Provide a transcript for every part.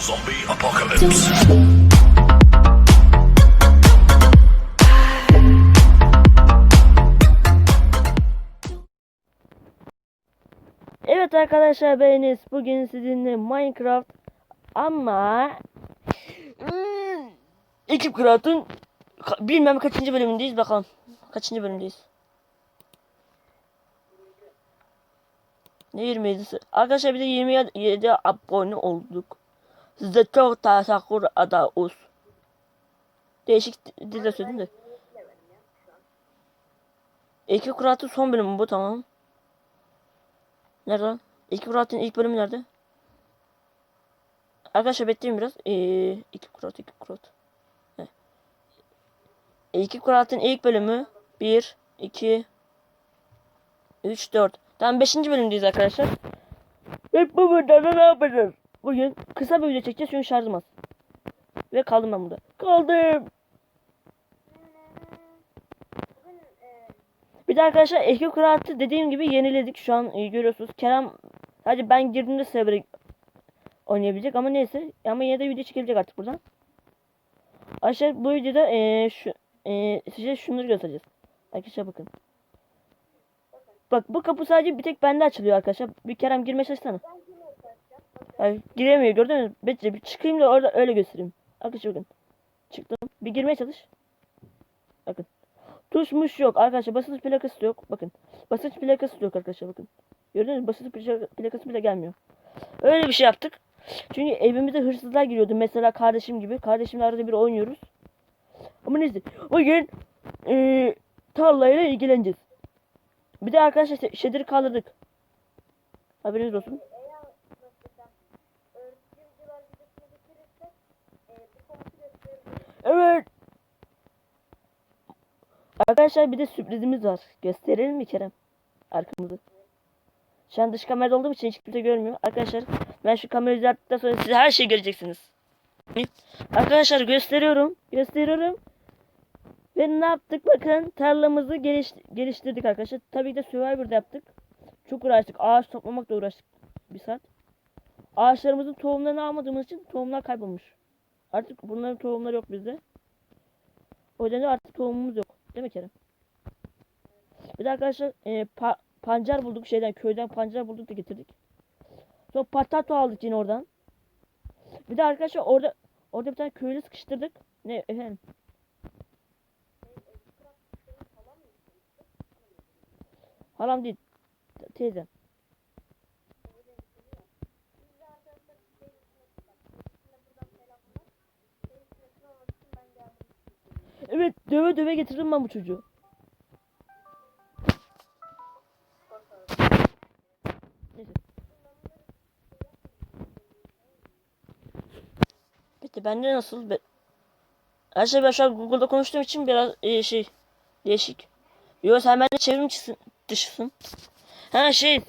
Zombie apocalypse. Evet arkadaşlar ben Enes. Bugün sizinle Minecraft ama Hmm, Ekip Craft'ın bilmem kaçıncı bölümündeyiz bakalım. Kaçıncı bölümdeyiz? Ne 27'si? Arkadaşlar bir de 27 abone olduk. Size çok teşekkür ederiz. Değişik dilde söyledim de. Ekip Craft'ın son bölümü bu tamam. Nerede lan? İlk Murat'ın ilk bölümü nerede? Arkadaşlar bekleyin biraz. Ee, iki kurat, iki kurat. Heh. İki kuratın ilk bölümü 1, 2, 3, 4. Tamam 5. bölümdeyiz arkadaşlar. Ve bu videoda ne yapacağız? Bugün kısa bir video çekeceğiz çünkü şarjım az. Ve kaldım ben burada. Kaldım. Bir de arkadaşlar Eski Kurat'ı dediğim gibi yeniledik. Şu an e, görüyorsunuz. Kerem sadece ben girdiğimde server'ı oynayabilecek ama neyse. Ama yine de video çekilecek artık buradan. Arkadaşlar bu videoda e, şu, e, size şunları göstereceğiz. Arkadaşlar bakın. Bak bu kapı sadece bir tek bende açılıyor arkadaşlar. Bir Kerem girmeye çalışsana. Ay, giremiyor gördün mü? Bekle bir çıkayım da orada öyle göstereyim. Arkadaşlar bakın. Çıktım. Bir girmeye çalış. Bakın. Tuşmuş yok arkadaşlar. Basınç plakası yok. Bakın. Basınç plakası yok arkadaşlar bakın. Gördünüz mü? Basınç plaka- plakası bile gelmiyor. Öyle bir şey yaptık. Çünkü evimize hırsızlar giriyordu. Mesela kardeşim gibi. Kardeşimle arada bir oynuyoruz. Ama neyse. Bugün eee tarlayla ilgileneceğiz. Bir de arkadaşlar ş- shader'ı kaldırdık. Haberiniz olsun. Evet. Arkadaşlar bir de sürprizimiz var. Gösterelim mi Kerem? Arkamızı. Şu an dış kamerada olduğum için hiç kimse görmüyor. Arkadaşlar ben şu kamerayı düzelttikten sonra siz her şeyi göreceksiniz. Arkadaşlar gösteriyorum. Gösteriyorum. Ve ne yaptık bakın tarlamızı geliş, geliştirdik arkadaşlar. Tabii ki de Survivor'da yaptık. Çok uğraştık. Ağaç toplamakla uğraştık. Bir saat. Ağaçlarımızın tohumlarını almadığımız için tohumlar kaybolmuş. Artık bunların tohumları yok bizde. O yüzden de artık tohumumuz yok. Değil mi Kerem? Bir de arkadaşlar e, pa- pancar bulduk şeyden köyden pancar bulduk da getirdik. Sonra patato aldık yine oradan. Bir de arkadaşlar orada orada bir tane köylü sıkıştırdık. Ne efendim? Halam değil. te- Teyzem. Evet döve döve getirdim ben bu çocuğu. Neyse. Peki bende nasıl? Be Arkadaşlar ben şu an Google'da konuştuğum için biraz e, şey değişik. Yo sen bende çevrim içisin, dışısın. Ha şey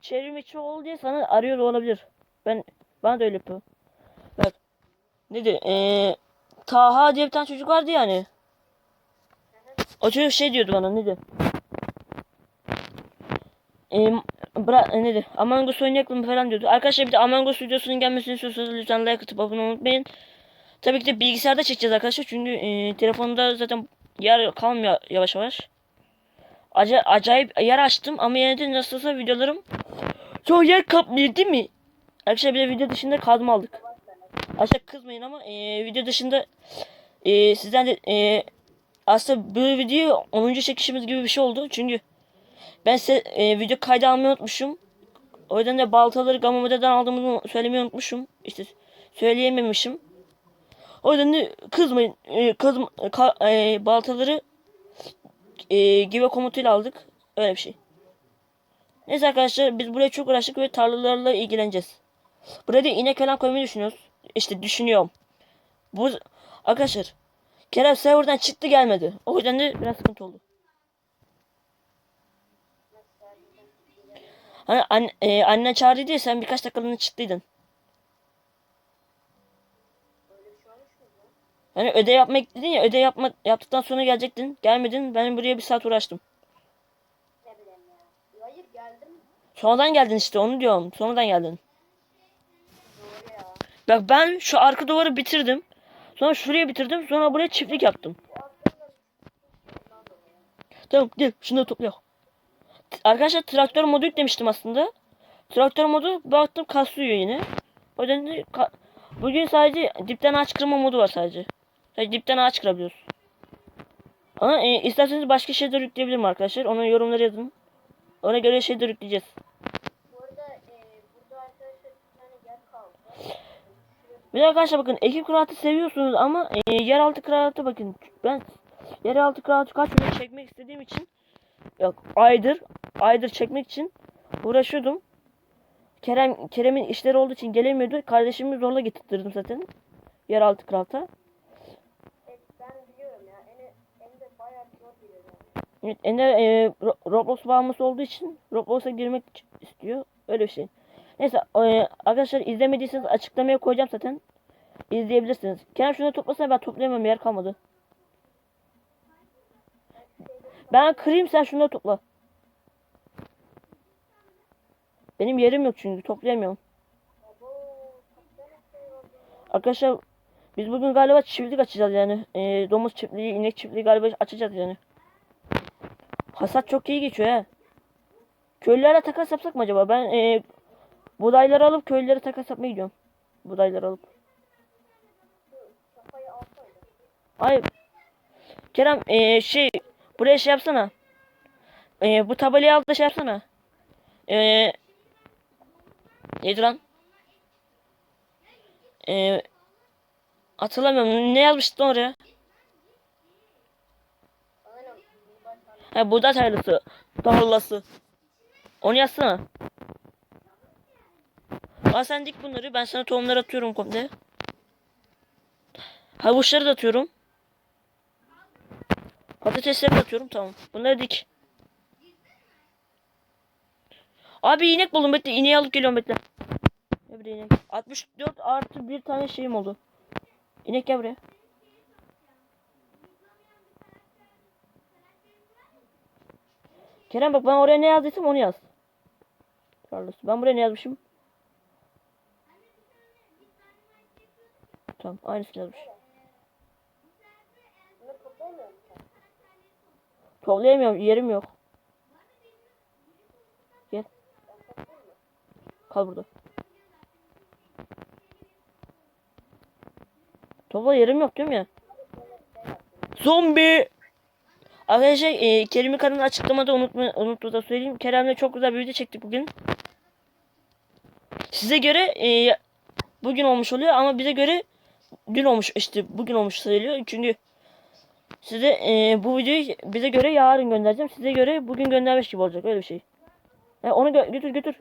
çevrim içi ol diye sana arıyor olabilir. Ben bana da öyle yapıyor. Bak neydi? Eee Taha diye bir tane çocuk vardı yani. O çocuk şey diyordu bana neydi? Eee bıra neydi? Among Us oynayalım falan diyordu. Arkadaşlar bir de Among Us videosunun gelmesini istiyorsanız lütfen like atıp abone olmayı unutmayın. Tabii ki de bilgisayarda çekeceğiz arkadaşlar. Çünkü eee telefonda zaten yer kalmıyor yavaş yavaş. Acayip, acayip yer açtım ama yine de nasılsa videolarım çok yer kaplıyor değil mi? Arkadaşlar bir de video dışında kazma aldık. Arkadaşlar kızmayın ama eee, video dışında eee, sizden de eee, aslında bu video 10. çekişimiz gibi bir şey oldu. Çünkü ben size eee, video kaydı almayı unutmuşum. O yüzden de baltaları Gamameda'dan aldığımı söylemeyi unutmuşum. İşte söyleyememişim. O yüzden de kızmayın. Eee, kızma, ka, eee, baltaları eee give komutuyla aldık. Öyle bir şey. Neyse arkadaşlar biz buraya çok uğraştık ve tarlalarla ilgileneceğiz. Buraya da inek falan koymayı düşünüyoruz. İşte düşünüyorum. Bu arkadaşlar Kerem serverdan çıktı gelmedi. O yüzden de biraz sıkıntı oldu. Hani an, e, annen çağırdı diye sen birkaç dakikalığına çıktıydın. Hani ödev yapmak dedin ya ödev yapma, yaptıktan sonra gelecektin. Gelmedin. Ben buraya bir saat uğraştım. Ya. Sonradan geldin işte onu diyorum. Sonradan geldin. Ya. Bak ben şu arka duvarı bitirdim. Sonra şuraya bitirdim. Sonra buraya çiftlik yaptım. Tamam gel şunları toplayalım. Arkadaşlar traktör modu yüklemiştim aslında. Traktör modu baktım kasıyor yine. O yüzden de bugün sadece dipten ağaç kırma modu var sadece. Sadece dipten ağaç kırabiliyoruz. Ama e, isterseniz başka şeyler yükleyebilirim arkadaşlar. Onu yorumlara yazın. Ona göre şeyler yükleyeceğiz. Bu arada e, burada arkadaşlar bir tane yer kaldı. Bir arkadaşlar bakın ekip kıraatı seviyorsunuz ama e, yeraltı kıraatı bakın. Ben yeraltı kıraatı kaç video çekmek istediğim için yok aydır aydır çekmek için uğraşıyordum. Kerem Kerem'in işleri olduğu için gelemiyordu. Kardeşimi zorla getirttirdim zaten. Yeraltı kıraata. Evet Ender e, Ro- Roblox bağımlısı olduğu için Roblox'a girmek istiyor. Öyle bir şey. Neyse e, arkadaşlar izlemediyseniz açıklamaya koyacağım zaten. İzleyebilirsiniz. Kerem şunu toplasana ben toplayamam yer kalmadı. Ben kırayım sen şunları topla. Benim yerim yok çünkü toplayamıyorum. Arkadaşlar biz bugün galiba çiftlik açacağız yani. E, domuz çiftliği, inek çiftliği galiba açacağız yani. Hasat çok iyi geçiyor he. Köylülerle takas yapsak mı acaba? Ben e, buğdayları alıp köylülere takas yapmaya gidiyorum. Buğdayları alıp. Hayır. Kerem e, şey buraya şey yapsana. E, bu tabelayı al da şey yapsana. E, neydi lan? E, hatırlamıyorum. Ne yazmıştın oraya? Ha buğday tarlası. Tarlası. Onu yazsana. Aa sen dik bunları. Ben sana tohumları atıyorum komple. Havuçları da atıyorum. Patatesleri de atıyorum. Tamam. Bunları dik. Abi inek buldum. Bekle. İneği alıp geliyorum. Bekle. Ne bir inek. 64 artı bir tane şeyim oldu. İnek gel buraya. Kerem bak ben oraya ne yazdıysam onu yaz. Tarlası. Ben buraya ne yazmışım? Tamam toplayamıyor musun? Toplayamıyorum yerim yok. Gel. Kal burada. Topla yerim yok diyorum ya. Zombi. Arkadaşlar e, Kerim'in kanalını açıklamada unutma, unuttu da söyleyeyim. Kerem'le çok güzel bir video çektik bugün. Size göre e, bugün olmuş oluyor ama bize göre dün olmuş işte bugün olmuş sayılıyor. Çünkü size e, bu videoyu bize göre yarın göndereceğim. Size göre bugün göndermiş gibi olacak öyle bir şey. E, onu gö- götür götür.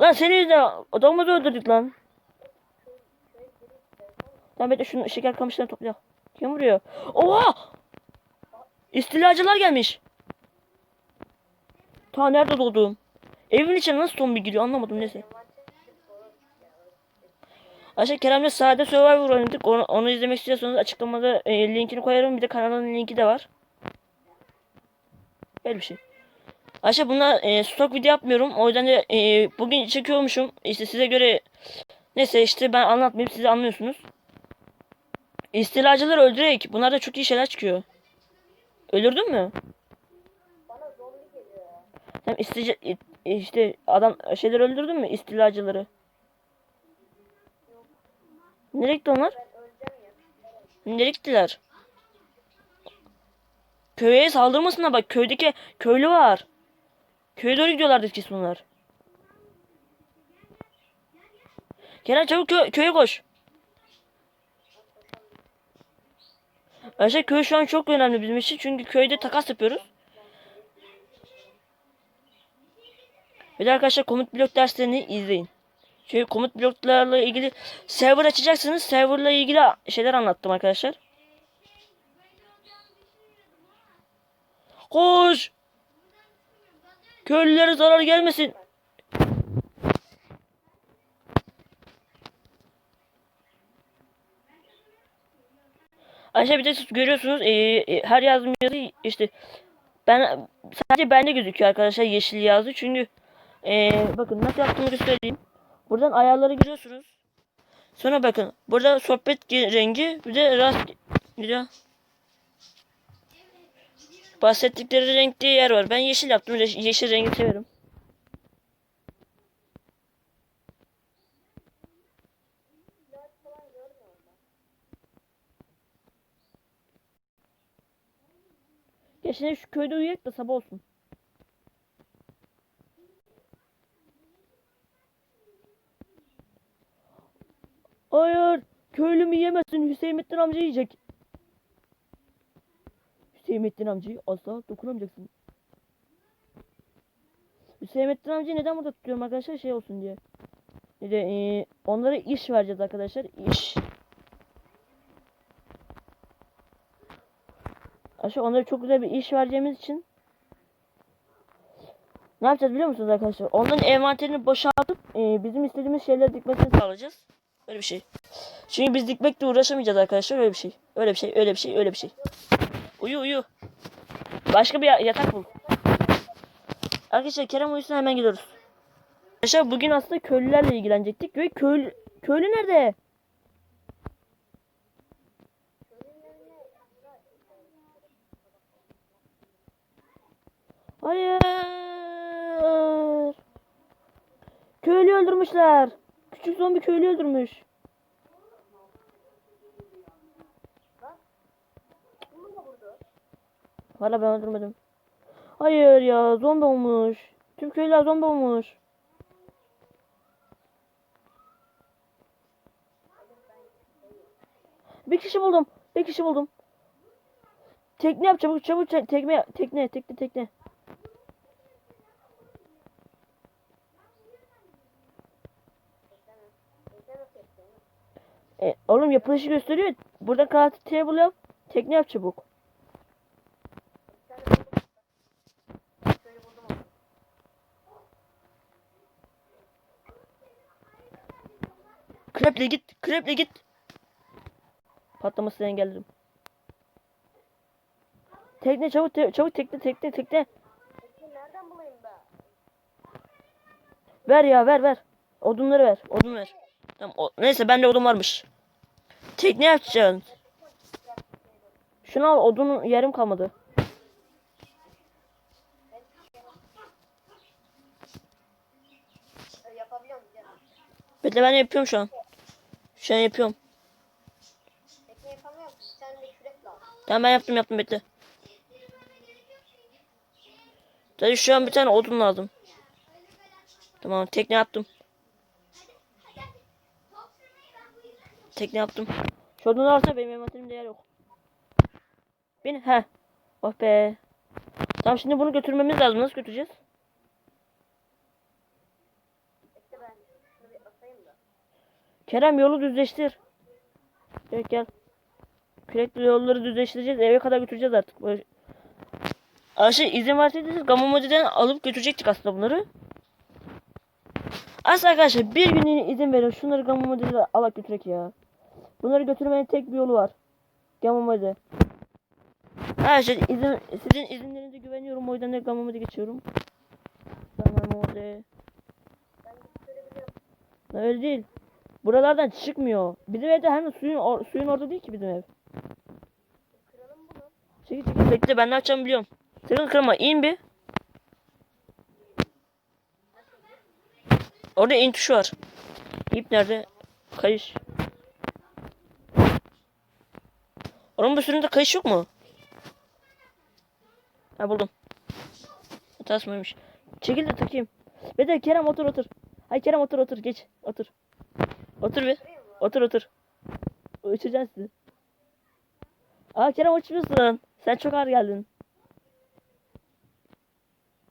Lan seni yüzünden adamımızı öldürdük lan. Tamam bekle şunu şeker kamışlarını toplayalım. Kim vuruyor? Oha! İstilacılar gelmiş. Ta nerede doğdum? Evin içine nasıl zombi giriyor anlamadım neyse. Aşağı Kerem'le sade Survivor oynadık. Onu, onu izlemek istiyorsanız açıklamada e, linkini koyarım. Bir de kanalın linki de var. Böyle bir şey. Aşağı bunlar e, stok video yapmıyorum. O yüzden de e, bugün çekiyormuşum. İşte size göre neyse işte ben anlatmayayım siz anlıyorsunuz. İstilacıları öldürerek bunlar da çok iyi şeyler çıkıyor. Öldürdün mü? Bana zombi geliyor ya. Sen istice, işte adam şeyleri öldürdün mü istilacıları? Nereye gitti onlar? Nereye gittiler? Köye saldırmasına bak köydeki köylü var. Köye doğru gidiyorlardı kesin bunlar. Kerem çabuk kö- köye koş. Arkadaşlar köy şu an çok önemli bizim için çünkü köyde takas yapıyoruz. Bir de arkadaşlar komut blok derslerini izleyin. Çünkü komut bloklarla ilgili server açacaksınız. Serverla ilgili şeyler anlattım arkadaşlar. Koş! Köylülere zarar gelmesin. Aşağı bir de görüyorsunuz e, e, her yazdığım yazı işte Ben sadece bende gözüküyor arkadaşlar yeşil yazdı. Çünkü ee, bakın nasıl yaptığımı göstereyim. Buradan ayarları giriyorsunuz. Sonra bakın burada sohbet rengi bir de rast gidiyor. Bahsettikleri renkte yer var. Ben yeşil yaptım. Re- Yeşil rengi severim. Şimdi şu köyde uyuyak da sabah olsun. Hayır. Köylümü yemezsin. Hüseyinettin amca yiyecek. Hüseyinettin amcayı asla dokunamayacaksın. Hüseyinettin amcayı neden burada tutuyorum arkadaşlar? Şey olsun diye. Bir de eee, onlara iş vereceğiz arkadaşlar. İş. Aşağı onlara çok güzel bir iş vereceğimiz için ne yapacağız biliyor musunuz arkadaşlar? Onların envanterini boşaltıp e, bizim istediğimiz şeyleri dikmesini sağlayacağız. Öyle bir şey. Çünkü biz dikmekle uğraşamayacağız arkadaşlar. Öyle bir şey. Öyle bir şey. Öyle bir şey. Öyle bir şey. Uyu uyu. Başka bir ya- yatak bul. Arkadaşlar Kerem uyusun hemen gidiyoruz. Arkadaşlar bugün aslında köylülerle ilgilenecektik ve köylü köylü nerede? Hayır. Köylü öldürmüşler. Küçük zombi köylü öldürmüş. Valla ben öldürmedim. Hayır ya zombi olmuş. Tüm köylüler zombi olmuş. Bir kişi buldum. Bir kişi buldum. Tekne yap çabuk çabuk te- tekme tekne tekne tekne. Bekle nasıl yapacağım? E, oğlum yapılışı gösteriyor. Burada kağıt table yap. Tekne yap çabuk. Kreple git. Kreple git. Patlamasını engellerim. Tekne çabuk te- çabuk tekne tekne tekne. Nereden bulayım ben? Ver ya ver ver. Odunları ver. Odun ver. Tamam, o- neyse bende odun varmış. Tekne yapacaksın. Şunu al odun yarım kalmadı. Bekle ben yapıyorum şu an. Şu an yapıyorum. Tamam ben yaptım yaptım bekle. Tabii şu an bir tane odun lazım. Tamam tekne yaptım. Tekne yaptım. Şu odunu alsana benim envanterimde yer yok. Bin he. Oh be. Tamam şimdi bunu götürmemiz lazım. Nasıl götüreceğiz? Kerem yolu düzleştir. Gel gel. Kürekli yolları düzleştireceğiz. Eve kadar götüreceğiz artık. Böyle... Ayşe izin verseydiniz Gamamodi'den alıp götürecektik aslında bunları. Aslında arkadaşlar bir günlüğüne izin verin. Şunları Gamamodi'den alıp götürek ya. Bunları götürmenin tek bir yolu var. Gamamodi. Arkadaşlar izin, sizin izinlerinize güveniyorum. O yüzden de geçiyorum. Gamamodi. Ben gidip görebiliyorum. Lan Öyle değil. Buralardan çıkmıyor. Bizim evde hem suyun or- suyun orada değil ki bizim ev. Çekil çekil bekle ben ne yapacağımı biliyorum. Sakın kırma in bir. Orada in tuşu var. İp nerede? Kayış. Oranın bu sürümde kayış yok mu? Ha buldum. Tasmaymış. Çekil de takayım. Bede Kerem otur otur. Hay Kerem otur otur geç. Otur. Otur bir. Otur otur. Uçacağız sizi. Aa Kerem uçmuyorsun. Sen çok ağır geldin.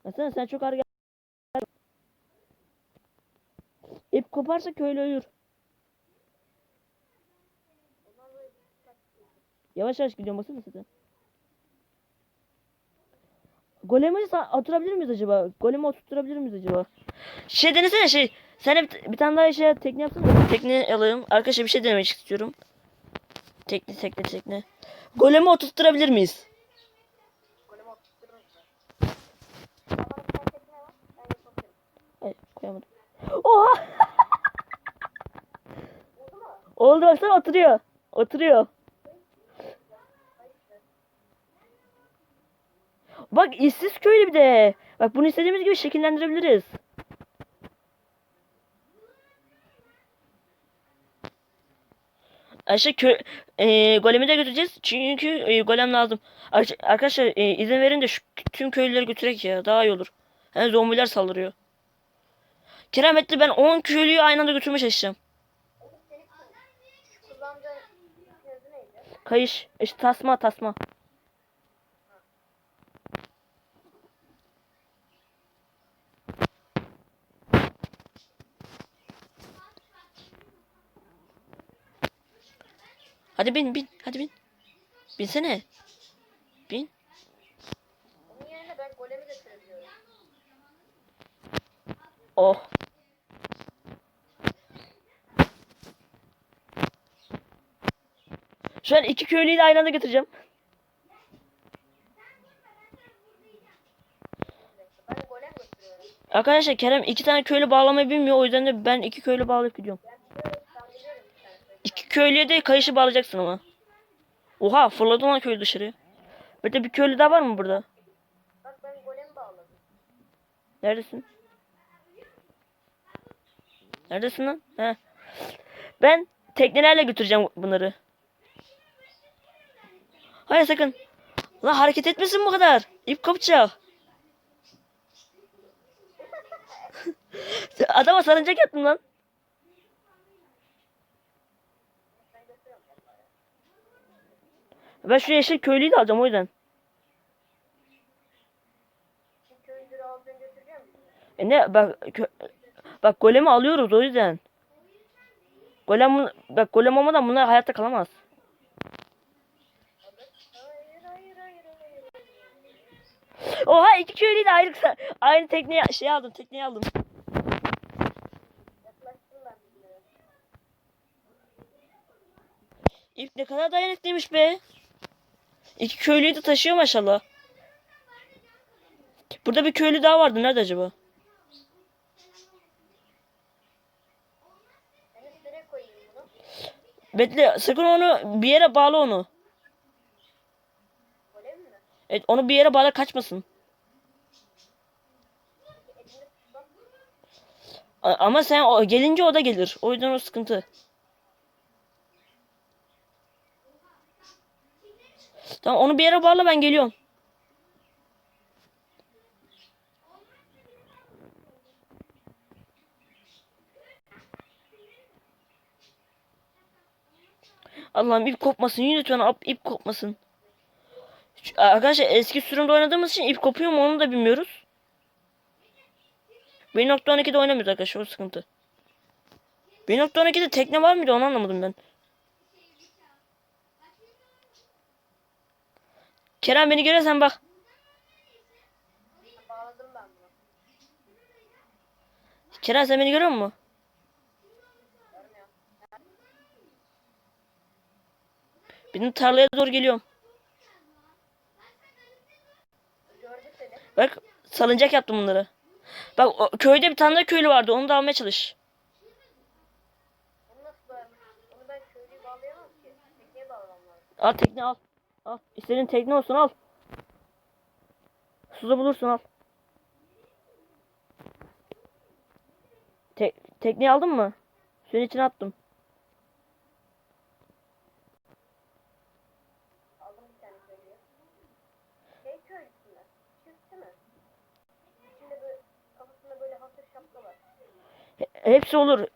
Baksana sen çok ağır geldin. İp koparsa köylü ölür. Yavaş yavaş gidiyorum baksana zaten. Golemi oturabilir miyiz acaba? Golemi oturtabilir miyiz acaba? Şey denesene şey. Sen bir, bir tane daha şey tekne yapsana. Tekne alayım. Arkadaşlar bir şey denemek istiyorum. Tekne tekne tekne. Golemi oturtturabilir miyiz? Hayır koyamadım. Oha! Oldu baksana oturuyor. Oturuyor. Bak işsiz köylü bir de. Bak bunu istediğimiz gibi şekillendirebiliriz. Ayşe kö e, golemi de götüreceğiz. Çünkü e, golem lazım. Ar- Arkadaşlar e, izin verin de şu tüm köylüleri götürek ya. Daha iyi olur. Hem zombiler saldırıyor. Kerametli ben 10 köylüyü aynı anda götürmeye çalışacağım. Kayış. İşte tasma tasma. Hadi bin bin. Hadi bin. Binsene. Bin. Onun yerine ben golemi. Oh. Şu an iki köylüyü de aynı anda götüreceğim. Arkadaşlar Kerem iki tane köylü bağlamayı bilmiyor. O yüzden de ben iki köylü bağlayıp gidiyorum. Ben biliyorum, ben biliyorum bir tane söyleyeyim. İki köylüye de kayışı bağlayacaksın ama. Oha fırladı lan köylü dışarıya. Bir de bir köylü daha var mı burada? Bak ben golemi bağladım. Neredesin? Neredesin lan? He. Ben teknelerle götüreceğim bunları. Hayır sakın. Lan hareket etmesin bu kadar. İp kopacak. Adama sarıncak yaptım lan. Ben şu yeşil köylüyü de alacağım o yüzden. E ne bak kö- bak golemi alıyoruz o yüzden. Golem bak golem olmadan bunlar hayatta kalamaz. Oha iki köylüyü de ayrı aynı tekneye şey aldım tekneyi aldım. İp ne kadar dayanıklıymış be. İki köylüyü de taşıyor maşallah. Burada bir köylü daha vardı. Nerede acaba? Bekle sakın onu bir yere bağla onu. Evet onu bir yere bağla kaçmasın. Ama sen gelince o da gelir. O yüzden o sıkıntı. Tamam onu bir yere bağla ben geliyorum. Allah'ım ip kopmasın. Lütfen ip kopmasın. Arkadaşlar eski sürümde oynadığımız için ip kopuyor mu onu da bilmiyoruz. 1.12'de oynamıyoruz arkadaşlar o sıkıntı. 1.12'de tekne var mıydı onu anlamadım ben. Kerem beni görüyorsan bak. Bağladım ben bunu. Kerem sen beni görüyor musun? Benim tarlaya doğru geliyorum. Bak salıncak yaptım bunları. Bak o, köyde bir tane daha köylü vardı onu da almaya çalış. Al tekne al. Al. İstediğin tekne olsun al. Suda bulursun al. Te tekneyi aldın mı? Suyun içine attım. Şey hepsi olur.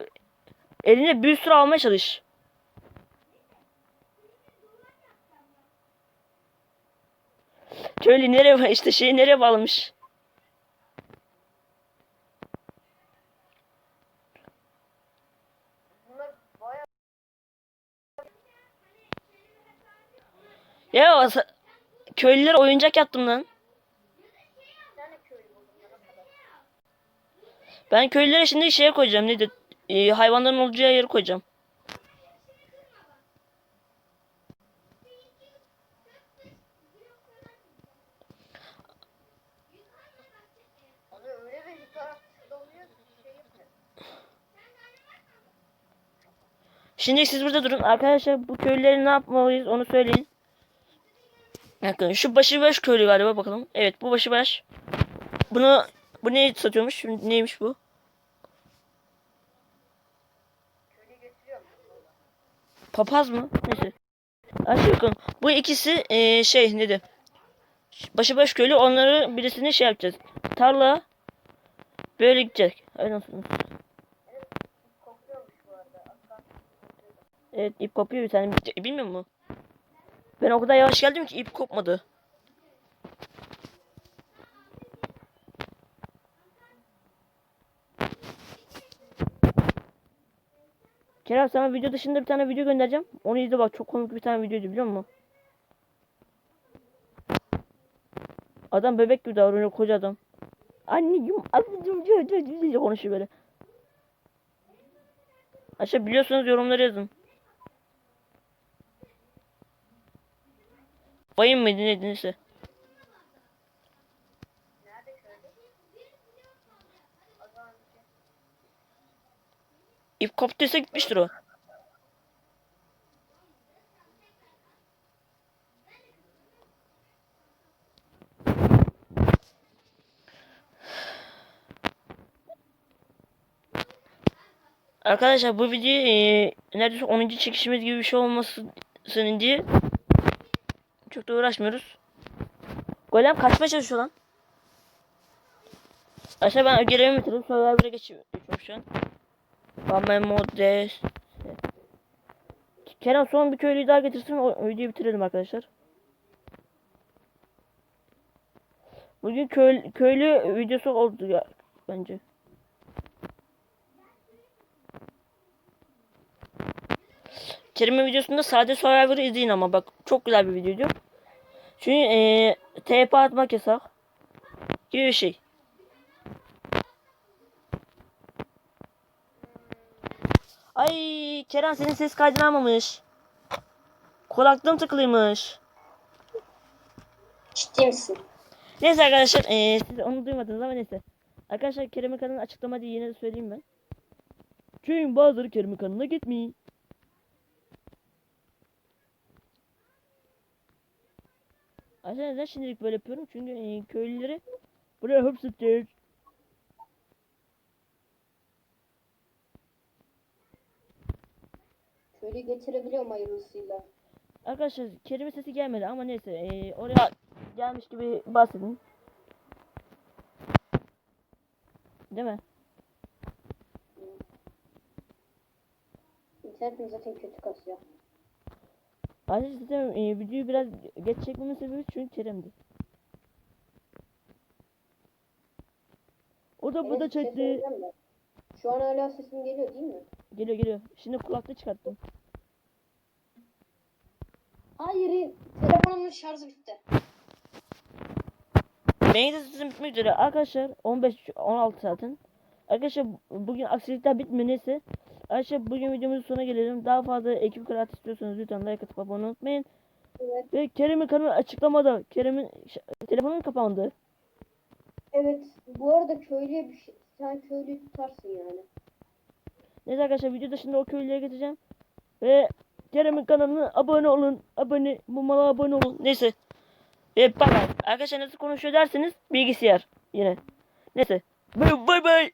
Eline bir sürü almaya çalış. Köylü nereye işte şeyi nereye bağlamış? Ya köylülere oyuncak yaptım lan. ben köylülere şimdi şeye koyacağım. Nedir? Ee, hayvanların olacağı yeri koyacağım. Abi öyle bir taraf doluyor ki şey Şimdi siz burada durun. Arkadaşlar bu köylüleri ne yapmalıyız onu söyleyin. Bakın şu başıbaş köylü galiba bakalım. Evet bu başıbaş. Bunu bu ne satıyormuş? Şimdi Neymiş bu? Papaz mı? Neyse. Aç bakın. Bu ikisi eee, şey nedir? Başıbaş köylü onları birisini şey yapacağız. Tarla böyle gidecek. Aynen. Kokuyormuş bu arada. Aslan kokuyordu. Evet ip kopuyor bir tane. Bilmiyor musun? Ben o kadar yavaş geldim ki ip kopmadı. Kerem sana video dışında bir tane video göndereceğim. Onu izle bak çok komik bir tane videoydu biliyor musun? Adam bebek gibi davranıyor koca adam. Anneciğim, anneciğim diyor, konuşuyor böyle. Aşağı biliyorsanız yorumlara yazın. Bayım mıydı şey. İp koptuysa gitmiştir o. Arkadaşlar bu video eee, neredeyse 10. çekişimiz gibi bir şey olmasın diye çok da uğraşmıyoruz. Golem kaçmaya çalışıyor lan. Aşağı ben görevimi bitirdim. Survivor'a geçiyorum şu an. Bamba Modes. Kerem son bir köylüyü daha getirsin o videoyu bitirelim arkadaşlar. Bugün köy, köylü videosu oldu ya bence. Kerim'in videosunda sade Survivor'ı izleyin ama bak çok güzel bir videoydu. Çünkü eee TP atmak yasak. Gibi bir şey. Ay Kerem senin ses kaydını almamış. Kulaklığım tıklıymış. Ciddi misin? Neyse arkadaşlar eee siz onu duymadınız ama neyse. Arkadaşlar Kerem'in kanalını açıklama diye yine de söyleyeyim ben. Çünkü bazıları Kerem'in kanalına gitmeyin. Aslında neden şimdilik böyle yapıyorum? Çünkü eee, köylüleri buraya hapseteceğiz. Köylü getirebiliyorum hayırlısıyla. Arkadaşlar Kerim'in sesi gelmedi ama neyse eee, oraya gelmiş gibi bahsedin. Değil mi? İnternetim zaten kötü kasıyor. Size e, videoyu biraz geç çekmemin sebebi çünkü Kerem'di. O da bu da çekti. Şu an hala sesim geliyor değil mi? Geliyor geliyor. Şimdi kulaklığı çıkarttım. Hayır, telefonumun şarjı bitti. Benim de sesim bitmek üzere. Arkadaşlar 15 16 zaten. Arkadaşlar bugün aksilikler bitmiyor neyse. Arkadaşlar bugün videomuzun sonuna gelelim. Daha fazla ekip kanaat istiyorsanız lütfen like atıp abone olmayı unutmayın. Evet. Ve Kerem'in kanalı açıklamada. Kerem'in ş- telefonu kapandı. Evet, bu arada köylüye bir şey, sen köylüyü tutarsın yani. Neyse arkadaşlar video dışında o köylüye getireceğim. Ve Kerem'in kanalına abone olun. Abone, bu mala abone olun. Neyse. Ve bay bay. Arkadaşlar nasıl konuşuyor derseniz bilgisayar yine. Neyse. Bay bay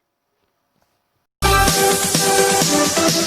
Thank